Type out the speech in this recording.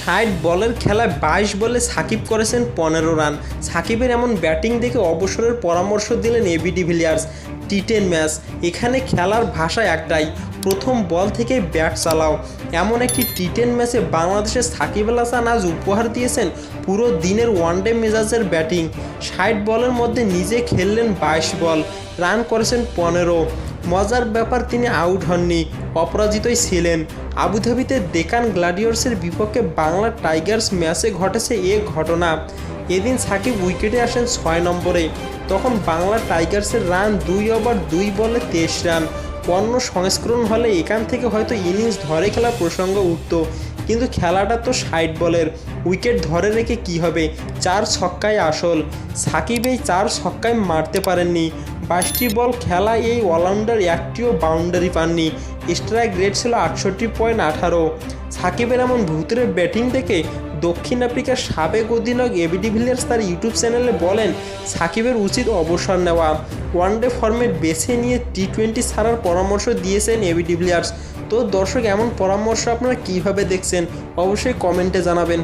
ষাট বলের খেলায় বাইশ বলে সাকিব করেছেন পনেরো রান। সাকিবের এমন ব্যাটিং দেখে অবসরের পরামর্শ দিলেন AB de Villiers. T ten match, এখানে খেলার ভাষা একটাই, প্রথম বল থেকে ব্যাট চালাও। এমন একটি টি টেন ম্যাচে বাংলাদেশের সাকিব আল হাসান আজ উপহার দিয়েছেন পুরো দিনের ওয়ানডে মেজাজের ব্যাটিং। ষাট বলের মধ্যে নিজে খেললেন বাইশ বল, রান করেছেন পনেরো। মজার ব্যাপার, তিনি আউট হননি। অপরাজিতই ছিলেন। আবুধাবিতে ডেকান গ্লাডিয়ার্সের বিপক্ষে বাংলা টাইগার্স ম্যাচে ঘটেছে এ ঘটনা। এদিন সাকিব উইকেটে আসেন ছয় নম্বরে। তখন বাংলা টাইগার্সের রান দুই ওভার, দুই বলে তেইশ রান। অন্য সংস্করণ হলে এখান থেকে হয়তো ইনিংস ধরে খেলার প্রসঙ্গ উঠত। কিন্তু খেলাটা তো ষাট বলের। উইকেট ধরে রেখে কি হবে? চার ছক্কায় আসল। সাকিব এই চার ছক্কায় মারতে পারেননি। বাইশটি বল খেলা এই অলরাউন্ডার একটিও বাউন্ডারি পাননি। স্ট্রাইক রেট ছিল আটষট্টি পয়েন্ট আঠারো। সাকিবের এমন ভূতের ব্যাটিং দেখে দক্ষিণ আফ্রিকার সাবেক অধিনায়ক এবি ডিভিলিয়ার্স তার ইউটিউব চ্যানেলে বলেন, সাকিবের উচিত অবসর নেওয়া। ওয়ানডে ফর্মেট বেছে নিয়ে টি টোয়েন্টি ছাড়ার পরামর্শ দিয়েছেন এবি ডিভিলিয়ার্স তো দর্শক, এমন পরামর্শ আপনারা কীভাবে দেখছেন? অবশ্যই কমেন্টে জানাবেন।